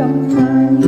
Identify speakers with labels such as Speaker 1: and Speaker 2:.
Speaker 1: ต้องใจ